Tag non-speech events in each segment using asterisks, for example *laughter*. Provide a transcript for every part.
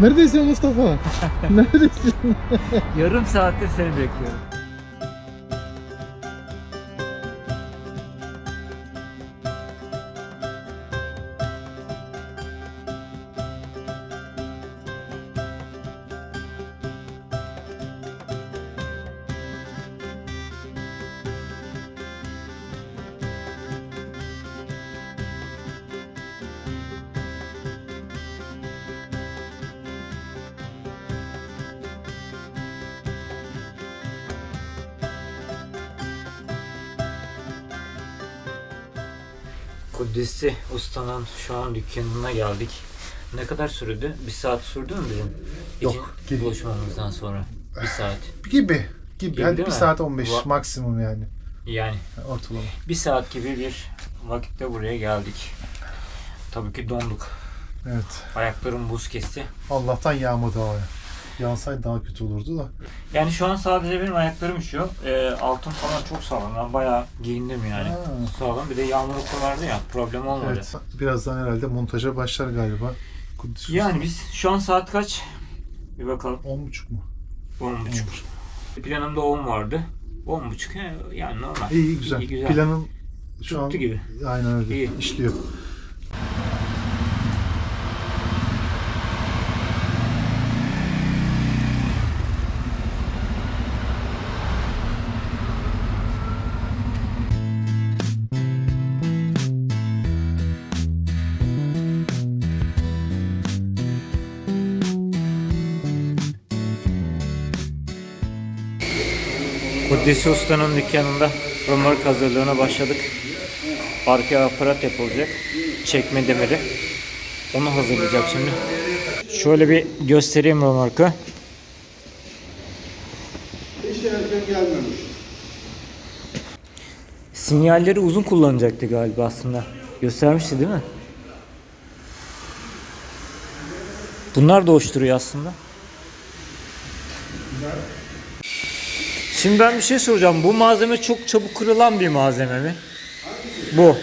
Neredesin Mustafa? *laughs* Neredesin? Yarım saattir seni bekliyorum. Kudüs'ü ustanın şu an dükkanına geldik. Ne kadar sürdü? Bir saat sürdü mü bizim? Yok, gibi. buluşmamızdan sonra. Bir saat. gibi. Gibi. Gibi Hadi bir mi? saat 15 Va- maksimum yani. Yani Ortalama. bir saat gibi bir vakitte buraya geldik. Tabii ki donduk. Evet. Ayaklarım buz kesti. Allah'tan yağmadı havaya. Yağsaydı daha kötü olurdu da. Yani şu an sadece benim ayaklarım üşüyor. Ee, altım falan çok sağlam. Ben bayağı giyindim yani. Ha. Sağlam. Bir de yağmur vardı ya. Problem olmadı. Evet. Birazdan herhalde montaja başlar galiba. Kudüs Yani biz şu an saat kaç? Bir bakalım. 10.30 mu? 10.30. Planımda 10 vardı. 10.30 he, yani normal. İyi, iyi güzel. İyi, güzel. Planın şu Tuttu an gibi. aynen öyle İyi. işliyor. Kudüs Usta'nın dükkanında römork hazırlığına başladık. Arka aparat yapılacak. Çekme demiri. Onu hazırlayacak şimdi. Şöyle bir göstereyim römorku. Hiç erken gelmemiş. Sinyalleri uzun kullanacaktı galiba aslında. Göstermişti değil mi? Bunlar da hoş duruyor aslında. Şimdi ben bir şey soracağım. Bu malzeme çok çabuk kırılan bir malzeme mi? Bu.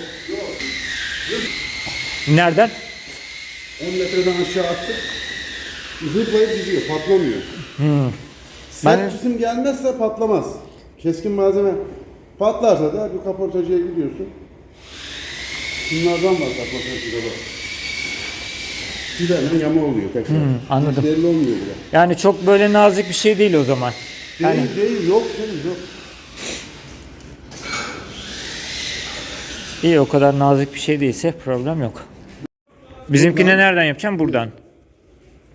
Nereden? 10 metreden aşağı attık. Zıplayıp gidiyor, patlamıyor. Hmm. Sert Ben- cisim gelmezse patlamaz. Keskin malzeme patlarsa da bir kaportacıya gidiyorsun. Bunlardan var kaportacıda bak. Bir tane yama oluyor tekrar. Hmm, anladım. Belli olmuyor bile. Yani çok böyle nazik bir şey değil o zaman. Değil Yani- değil yok canım yok. İyi o kadar nazik bir şey değilse problem yok. Bizimkine nereden yapacağım? Buradan.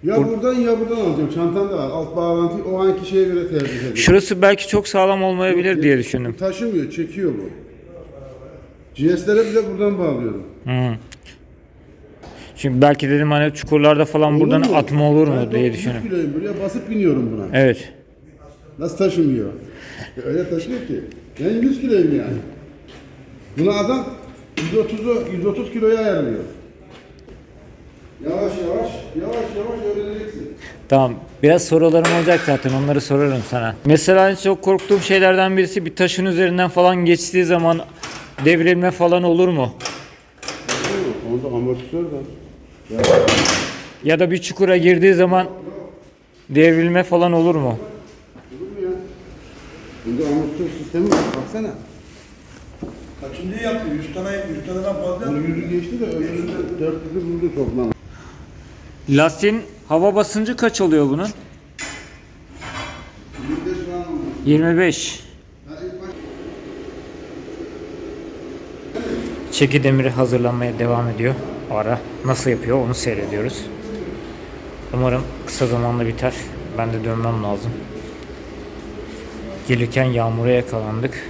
Ya buradan ya buradan alacağım. Çantam da var. Alt bağlantıyı o anki şeye göre tercih ediyorum. Şurası belki çok sağlam olmayabilir diye düşündüm. Taşımıyor, çekiyor bu. GS'lere bile buradan bağlıyorum. Hı. Şimdi belki dedim hani çukurlarda falan buradan Olur mu? atma olur mu Ben diye 100 düşünüyorum. kiloyum buraya basıp biniyorum buna. Evet. Nasıl taşımıyor? Öyle taşıyor ki. Ben 100 kiloyum yani. Buna adam 130'u 130 kiloya ayarlıyor. Yavaş yavaş, yavaş yavaş öğreneceksin. Tamam. Biraz sorularım olacak zaten onları sorarım sana. Mesela en çok korktuğum şeylerden birisi bir taşın üzerinden falan geçtiği zaman devrilme falan olur mu? Onda amortisör var. Ya, Ya da bir çukura girdiği zaman devrilme falan olur mu? Amortisör sistemi var. Baksana. Kaçıncı yaptı? 100 tane, 100 taneden fazla Bunu yaptı. yüzü geçti de öbüründe 400'ü buldu toplam. Lastiğin hava basıncı kaç oluyor bunun? 25 falan olmuş. 25. Ha, ilk baş- Çeki demiri hazırlanmaya devam ediyor. Ara nasıl yapıyor onu seyrediyoruz. Umarım kısa zamanda biter. Ben de dönmem lazım. Gelirken yağmura yakalandık.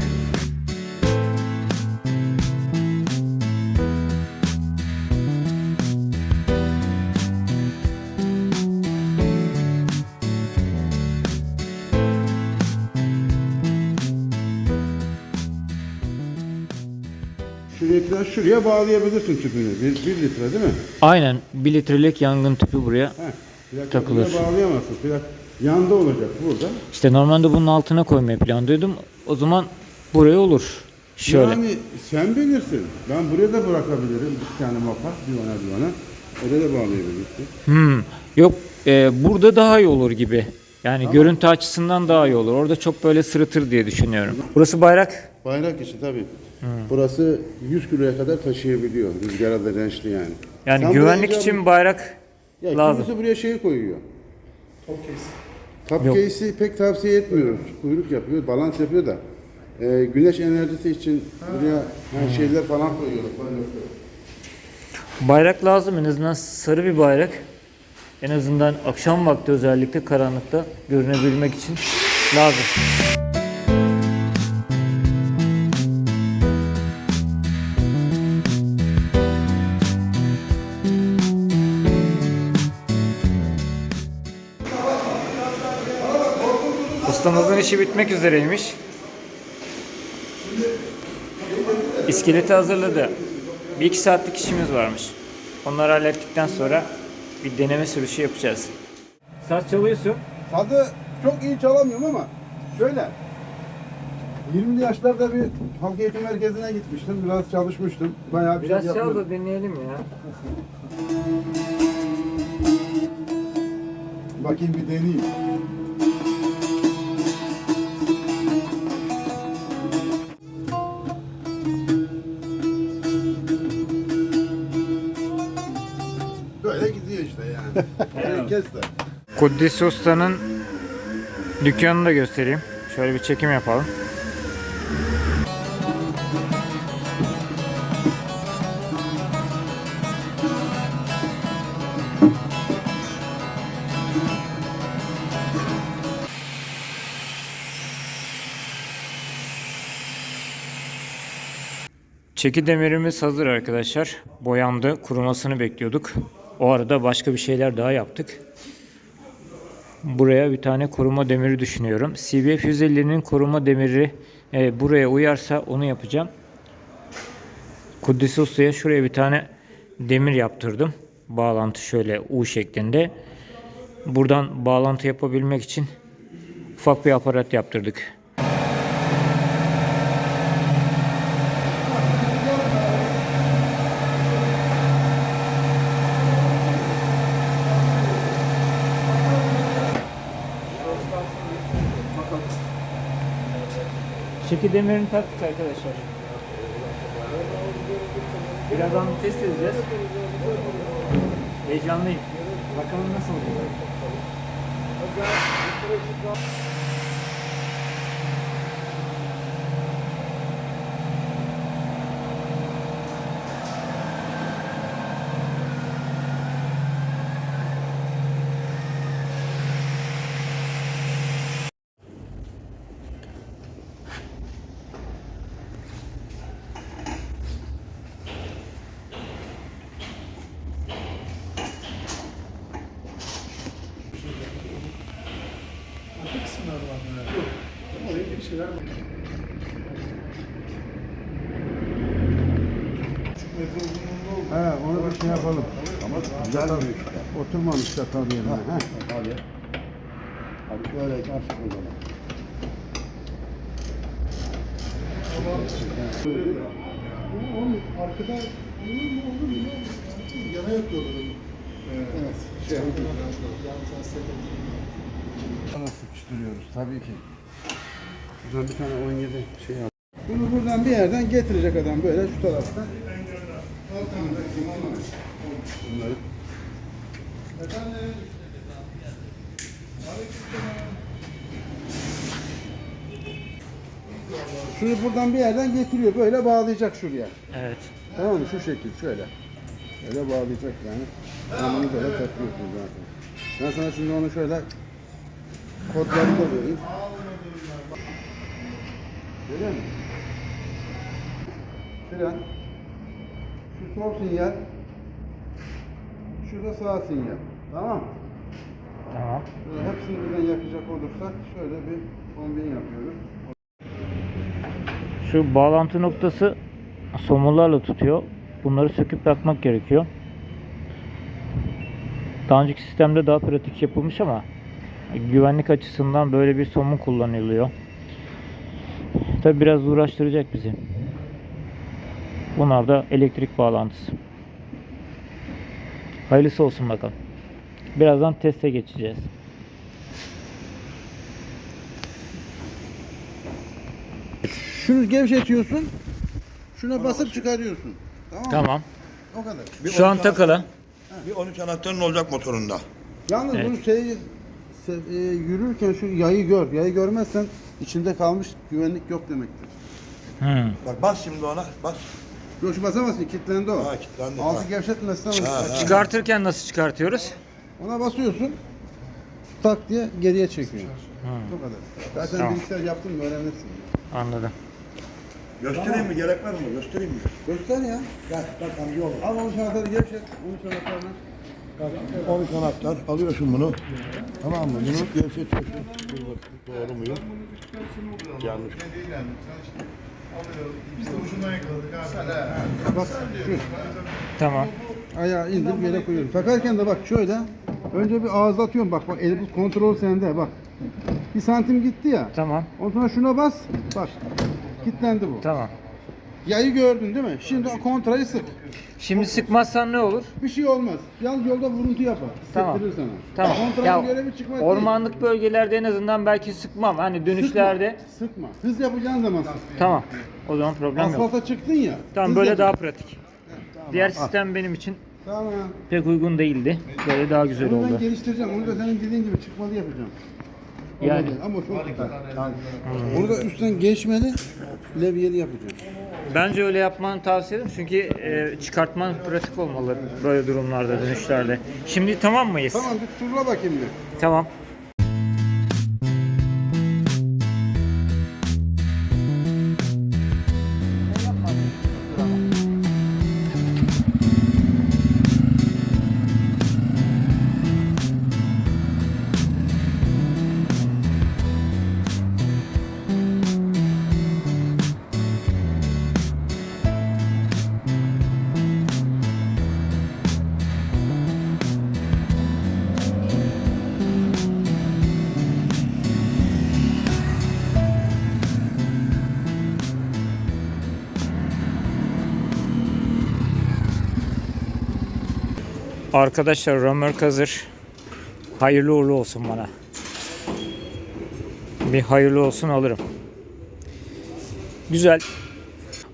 Şuraya kadar şuraya bağlayabilirsin tüpünü. 1 litre değil mi? Aynen 1 litrelik yangın tüpü buraya. Heh. Plak Takılır. Takılır. bağlayamazsın. Plak yanda olacak burada. İşte normalde bunun altına koymayı planlıyordum. O zaman buraya olur. Şöyle. Yani sen bilirsin. Ben buraya da bırakabilirim. Bir tane ona bir ona. Öyle de bağlayabilirsin. Hmm. Yok e, burada daha iyi olur gibi. Yani görüntü açısından daha iyi olur. Orada çok böyle sırıtır diye düşünüyorum. Burası bayrak. Bayrak için tabii. Burası 100 kiloya kadar taşıyabiliyor. Rüzgara dirençli yani. Yani Sen güvenlik için bayrak Ya lazım. kimisi buraya şeyi koyuyor. Top case. Top Yok. case'i pek tavsiye etmiyoruz. Kuyruk yapıyor, balans yapıyor da. e, güneş enerjisi için buraya yani şeyler falan koyuyorlar. Bayrak lazım en azından sarı bir bayrak. En azından akşam vakti özellikle karanlıkta görünebilmek için lazım. Ustamızın işi bitmek üzereymiş. İskeleti hazırladı. Bir iki saatlik işimiz varmış. Onları hallettikten sonra bir deneme sürüşü yapacağız. Saz çalıyorsun. Tadı çok iyi çalamıyorum ama şöyle. 20'li yaşlarda bir halk eğitim merkezine gitmiştim. Biraz çalışmıştım. Bayağı bir Biraz şey çal da dinleyelim ya. Bakayım bir deneyeyim. De. Kuddis Usta'nın dükkanını da göstereyim. Şöyle bir çekim yapalım. Çeki demirimiz hazır arkadaşlar. Boyandı. Kurumasını bekliyorduk. O arada başka bir şeyler daha yaptık. Buraya bir tane koruma demiri düşünüyorum. CBF 150'nin koruma demiri e, buraya uyarsa onu yapacağım. Kudüs Usta'ya şuraya bir tane demir yaptırdım. Bağlantı şöyle U şeklinde. Buradan bağlantı yapabilmek için ufak bir aparat yaptırdık. Çeki demirini taktık arkadaşlar. Birazdan test edeceğiz. Heyecanlıyım. Bakalım nasıl olacak. Bu kısımlar var mı? Yok. Oraya bir şeyler var. Küçük metre uzunluğunda oldu. He onu bir şey yapalım. Ama güzel bir işte. Oturmamış da tabii yerine. Ha. Tabii. Hadi böyle açık o zaman. Onun arkada olur mu olur mu? Yana yapıyorlar onu. Evet. Şey yapıyorlar. Yan sepet. Sana sıkıştırıyoruz tabii ki. Buradan bir tane 17 şey al. Bunu buradan bir yerden getirecek adam böyle şu taraftan. Bunları. Şunu buradan bir yerden getiriyor böyle bağlayacak şuraya. Evet. Tamam mı? Şu şekil şöyle. Böyle bağlayacak yani. Ben bunu böyle takıyorsun zaten. Ben sana şimdi onu şöyle kodlarını da vereyim. Görüyor musun? Fren. Sol sinyal. Şurada sağ sinyal. Tamam mı? Tamam. Böyle hepsini birden yakacak olursak şöyle bir kombin yapıyoruz. Şu bağlantı noktası somularla tutuyor. Bunları söküp takmak gerekiyor. Daha önceki sistemde daha pratik yapılmış ama güvenlik açısından böyle bir somun kullanılıyor. Tabi biraz uğraştıracak bizi. Bunlar da elektrik bağlantısı. Hayırlısı olsun bakalım. Birazdan teste geçeceğiz. Şunu gevşetiyorsun. Şuna basıp çıkarıyorsun. Tamam mı? Tamam. O kadar. Bir Şu an 13 takılı. Bir 13 anahtarın olacak motorunda. Yalnız Evet. bunu şey se- e, yürürken şu yayı gör. Yayı görmezsen içinde kalmış güvenlik yok demektir. Hmm. Bak bas şimdi ona. Bas. Yok şu basamazsın kilitlendi o. Ha kilitlendi. Altı Ha. gevşetmezsen Ha, ha. Çıkartırken nasıl çıkartıyoruz? ona basıyorsun. Tak diye geriye çekiyor. Hmm. Bu kadar. Zaten Tamam. bilgisayar yaptın mı öğrenirsin. Anladım. Göstereyim mi? Gerek var mı? Göstereyim mi? Göster ya. Gel bak amca oğlum. Al onu anahtarı gevşet. Onu anahtarını. 13 anahtar. Alıyorsun bunu. Tamam mı? Bunu gevşetiyorsun. Dur bakayım doğru muyum? Yanlış. Biz de ucundan yakaladık abi. Bak şu. Tamam. Ayağı indir yere koyuyorum. Takarken de bak şöyle. Önce bir ağızlatıyorum bak bak el bu kontrol sende bak. Bir santim gitti ya. Tamam. Ondan sonra şuna bas. Bak. Kilitlendi bu. Tamam. Yayı gördün değil mi? Şimdi o kontrayı sık. Şimdi sıkmazsan ne olur? Bir şey olmaz. Yalnız yolda vuruntu yapar. Tamam. Hissettirir sana. Tamam. Kontranın görevi çıkmak Ormanlık bölgelerde en azından belki sıkmam. Hani değil. dönüşlerde. Sıkma. Sıkma. Hız yapacağın zaman sık. Tamam. O zaman problem yok. Asfalta çıktın ya. Tamam hız böyle daha pratik. Diğer al. sistem benim için Tamam. pek uygun değildi. Böyle daha güzel Onu ben oldu. geliştireceğim. Onu da senin dediğin gibi çıkmalı yapacağım. Yani. Ama çok güzel. Onu da üstten geçmeli, levyeli yapacağım. Bence öyle yapmanı tavsiye ederim. Çünkü e, çıkartman pratik olmalı böyle durumlarda, dönüşlerde. Şimdi tamam mıyız? Tamam bir turla bakayım bir. Tamam. Arkadaşlar römork hazır. Hayırlı uğurlu olsun bana. Bir hayırlı olsun alırım. Güzel.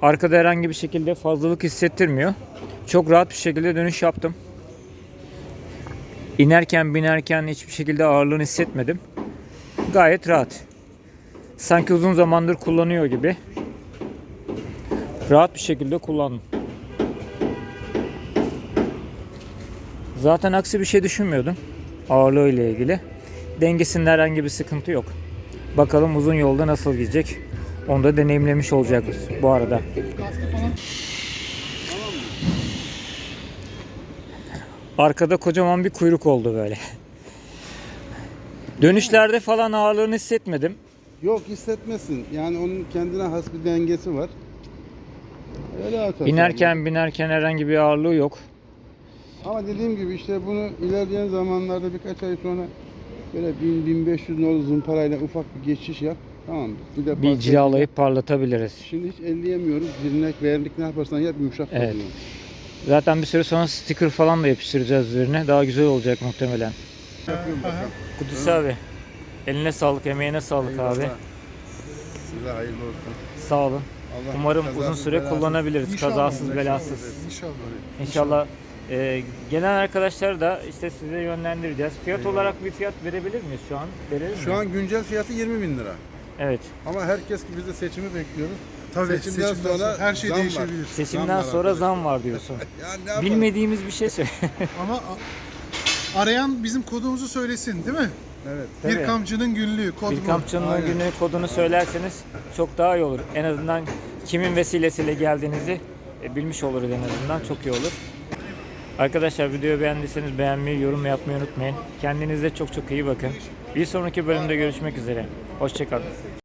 Arkada herhangi bir şekilde fazlalık hissettirmiyor. Çok rahat bir şekilde dönüş yaptım. İnerken binerken hiçbir şekilde ağırlığını hissetmedim. Gayet rahat. Sanki uzun zamandır kullanıyor gibi. Rahat bir şekilde kullandım. Zaten aksi bir şey düşünmüyordum. Ağırlığı ile ilgili. Dengesinde herhangi bir sıkıntı yok. Bakalım uzun yolda nasıl gidecek. Onu da deneyimlemiş olacağız bu arada. Arkada kocaman bir kuyruk oldu böyle. Dönüşlerde falan ağırlığını hissetmedim. Yok hissetmesin. Yani onun kendine has bir dengesi var. Öyle atar. İnerken binerken herhangi bir ağırlığı yok. Ama dediğim gibi işte bunu ilerleyen zamanlarda birkaç ay sonra böyle 1000-1500 nolu zımparayla ufak bir geçiş yap. Tamam mı? Bir de Bir cilalayıp parlatabiliriz. Şimdi hiç elleyemiyoruz. Dirnek, vernik ne yaparsan yap yumuşak Evet. kalıyor. Zaten bir süre sonra sticker falan da yapıştıracağız üzerine. Daha güzel olacak muhtemelen. Kudüs abi. Eline sağlık, emeğine sağlık abi. Size hayırlı olsun. Sağ olun. Allah Umarım kazasız uzun süre belasız- kullanabiliriz. İnşallah, Kazasız inşallah. belasız. İnşallah. İnşallah e, gelen arkadaşlar da işte size yönlendireceğiz. Fiyat olarak bir fiyat verebilir miyiz şu an? Verelim Şu mi? an güncel fiyatı 20 bin lira. Evet. Ama herkes gibi biz de seçimi bekliyoruz. Tabii Seçimden seçimden sonra her şey zam var. değişebilir. Seçimden Zam var sonra arkadaşlar. zam var diyorsun. *laughs* Ya ne yapalım? Bilmediğimiz bir şey söyle. *laughs* Ama arayan bizim kodumuzu söylesin değil mi? Evet. Tabii. Bir kampçının günlüğü kod Bir bu. kampçının Aynen. günü kodunu söylerseniz çok daha iyi olur. En azından kimin vesilesiyle geldiğinizi e, bilmiş oluruz en azından. Çok iyi olur. Arkadaşlar videoyu beğendiyseniz beğenmeyi, yorum yapmayı unutmayın. Kendinize çok çok iyi bakın. Bir sonraki bölümde görüşmek üzere. Hoşçakalın.